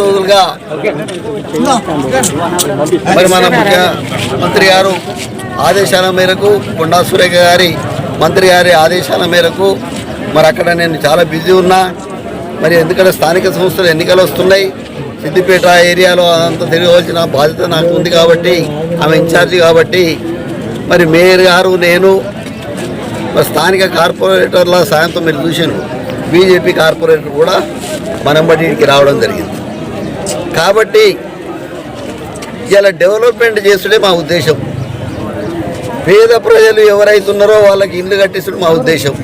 రోజులుగా మరి మన ముఖ్యమంత్రి గారు ఆదేశాల మేరకు కొండా సురేఖ గారి మంత్రి గారి ఆదేశాల మేరకు మరి అక్కడ నేను చాలా బిజీ ఉన్నా. మరి ఎందుకంటే స్థానిక సంస్థలు ఎన్నికలు వస్తున్నాయి. సిద్దిపేట ఏరియాలో అంత తిరగవలసిన బాధ్యత నాకు ఉంది కాబట్టి ఆమె ఇన్ఛార్జి కాబట్టి మరి మేయర్ గారు నేను మరి స్థానిక కార్పొరేటర్ల సాయంతో మీరు చూశాను బీజేపీ కార్పొరేటర్ కూడా మనం బట్టికి రావడం జరిగింది. కాబట్టి ఇలా డెవలప్మెంట్ చేసుడే మా ఉద్దేశం. పేద ప్రజలు ఎవరైతే ఉన్నారో వాళ్ళకి ఇల్లు కట్టించడం మా ఉద్దేశం.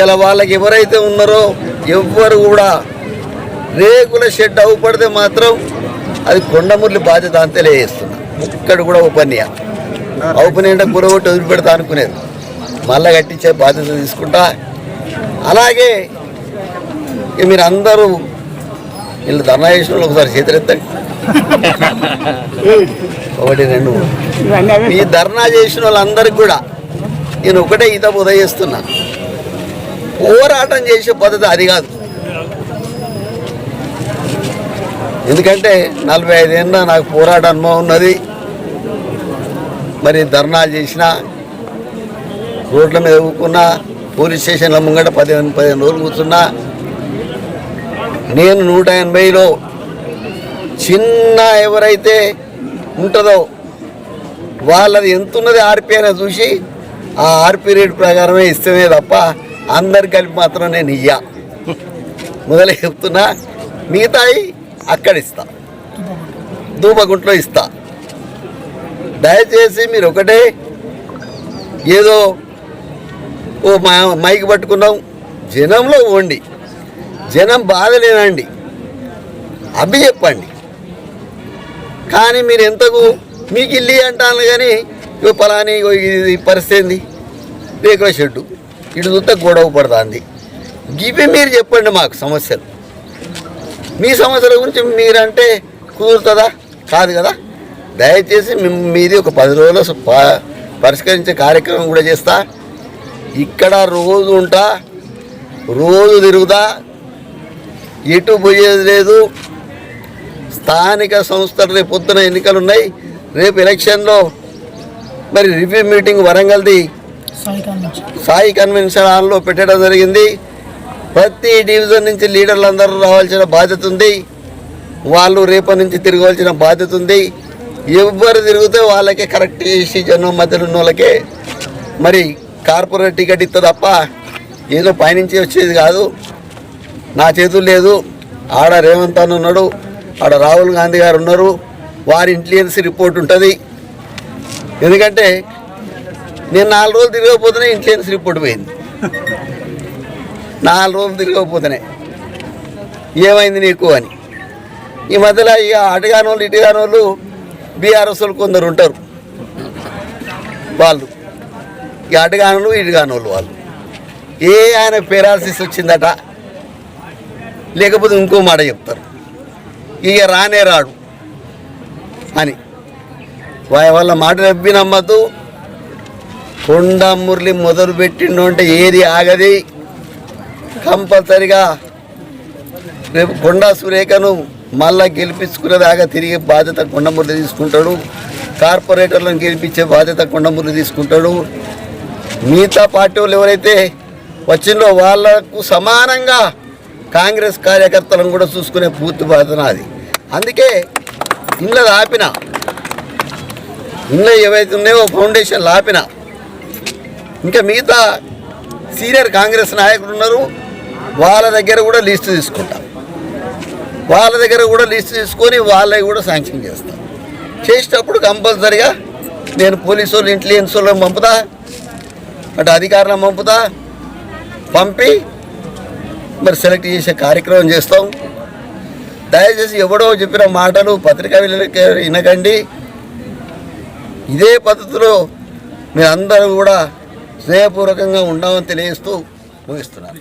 ఇలా వాళ్ళకి ఎవరైతే ఉన్నారో ఎవ్వరు కూడా రేకుల షెడ్ అవుపడితే మాత్రం అది కొండమురళి బాధ్యత అంతే లేస్తున్నా ఇక్కడ కూడా ఉపన్య అవుపని గురగొట్టి వదిలిపెడతా అనుకునేది. మళ్ళా కట్టించే బాధ్యత తీసుకుంటా. అలాగే మీరు అందరూ వీళ్ళు ధర్నా చేసిన వాళ్ళు ఒకసారి చేతులెత్తండి. ఒకటి రెండు. ఈ ధర్నా చేసిన వాళ్ళందరికీ కూడా నేను ఒకటే ఈత ఉదయిస్తున్నా. పోరాటం చేసే పద్ధతి అది కాదు. ఎందుకంటే నలభై ఐదేళ్ళ నాకు పోరాట అనుభవం ఉన్నది. మరి ధర్నాలు చేసిన రోడ్ల మీద ఊకున్నా పోలీస్ స్టేషన్ల ముంగట పదిహేను పదిహేను రోజులు కూర్చున్నా నేను నూట ఎనభైలో చిన్న ఎవరైతే ఉంటుందో వాళ్ళది ఎంత ఉన్నది ఆర్పీ అని చూసి ఆ ఆర్పీ రేట్ ప్రకారమే ఇస్తమే తప్ప అందరు కలిపి మాత్రం నేను ఇయ్యా. మొదలు చెప్తున్నా మిగతాయి అక్కడ ఇస్తా. దూపగుంట్లో ఇస్తా. దయచేసి మీరు ఒకటే ఏదో ఓ మా మైక్ పట్టుకున్నాం జనంలో వండి జనం బాధలేనండి. అబ్బి చెప్పండి. కానీ మీరు ఎంతకు మీకు ఇల్లి అంటాను కానీ ఇగో పలాని ఇగో ఇది పరిస్థితి ఏంది? రేకుల షెడ్డు ఇటు చూస్తే గొడవ పడుతుంది. ఇవి మీరు చెప్పండి మాకు సమస్యలు. మీ సమస్యల గురించి మీరంటే కుదురుతుందా? కాదు కదా. దయచేసి మీది ఒక పది రోజులు పరిష్కరించే కార్యక్రమం కూడా చేస్తా. ఇక్కడ రోజు ఉంటా రోజు తిరుగుతా ఎటు పోయేది లేదు. స్థానిక సంస్థలు రేపు పొద్దున ఎన్నికలు ఉన్నాయి రేపు ఎలక్షన్లో మరి రివ్యూ మీటింగ్ వరంగల్ది సాయి కన్వెన్షన్. హాల్లో పెట్టడం జరిగింది. ప్రతి డివిజన్ నుంచి లీడర్లు అందరూ రావాల్సిన బాధ్యత ఉంది. వాళ్ళు రేపటి నుంచి తిరగవలసిన బాధ్యత ఉంది. ఎవరు తిరిగితే వాళ్ళకే కరెక్ట్ చేసి జనం మధ్యలో ఉన్న వాళ్ళకే మరి కార్పొరేట్ టికెట్ ఇస్తా తప్ప ఏదో పైనుంచి వచ్చేది కాదు. నా చేతులు లేదు. ఆడ రేవంత్ అని ఉన్నాడు ఆడ రాహుల్ గాంధీ గారు ఉన్నారు. వారి ఇంటెలిజెన్స్ రిపోర్ట్ ఉంటుంది. ఎందుకంటే నేను నాలుగు రోజులు తిరగకపోతేనే ఇంటెలిజెన్స్ రిపోర్ట్ పోయింది. నాలుగు రోజులు తిరగకపోతేనే. ఏమైంది నీకు అని. ఈ మధ్యలో ఇక అటుగాని వాళ్ళు ఇటుగాని వాళ్ళు బీఆర్ఎస్ వాళ్ళు కొందరు ఉంటారు. వాళ్ళు. ఇక అటుగానులు ఇటుగాని వాళ్ళు వాళ్ళు. ఏ ఆయన పెరాలసిస్ వచ్చిందట? లేకపోతే ఇంకో మాట చెప్తారు. ఇక రానే రాడు. అని. వాళ్ళ మాట నవ్వి నమ్మద్దు కొండ మురళి మొదలు పెట్టిండు అంటే ఏది ఆగది. కంపల్సరిగా రేపు కొండా సురేఖను మళ్ళా గెలిపించుకునేదాకా తిరిగి బాధ్యత కొండమురళి తీసుకుంటాడు. కార్పొరేటర్లను గెలిపించే బాధ్యత కొండమురళి తీసుకుంటాడు. మిగతా పార్టీ వాళ్ళు ఎవరైతే వచ్చిందో వాళ్ళకు సమానంగా కాంగ్రెస్ కార్యకర్తలను కూడా చూసుకునే పూర్తి బాధ నాది. అందుకే ఇండ్ల ఆపిన ఇండ్ల ఏవైతే ఉన్నాయో ఫౌండేషన్లు ఆపిన ఇంకా మిగతా సీనియర్ కాంగ్రెస్ నాయకులు ఉన్నారు వాళ్ళ దగ్గర కూడా లిస్టు తీసుకుంటాం. వాళ్ళ దగ్గర కూడా లిస్ట్ తీసుకొని వాళ్ళవి కూడా శాంక్షన్ చేస్తాం. చేసేటప్పుడు కంపల్సరిగా నేను పోలీసు వాళ్ళు ఇంటెలిజెన్స్ వాళ్ళని పంపుతా అటు అధికారులను పంపుతా పంపి మరి సెలెక్ట్ చేసే కార్యక్రమం చేస్తాం. దయచేసి ఎవడో చెప్పిన మాటలు పత్రికా వినకండి. ఇదే పద్ధతిలో మీరందరూ కూడా స్నేహపూర్వకంగా ఉండమని తెలియజేస్తూ ముగిస్తున్నాను.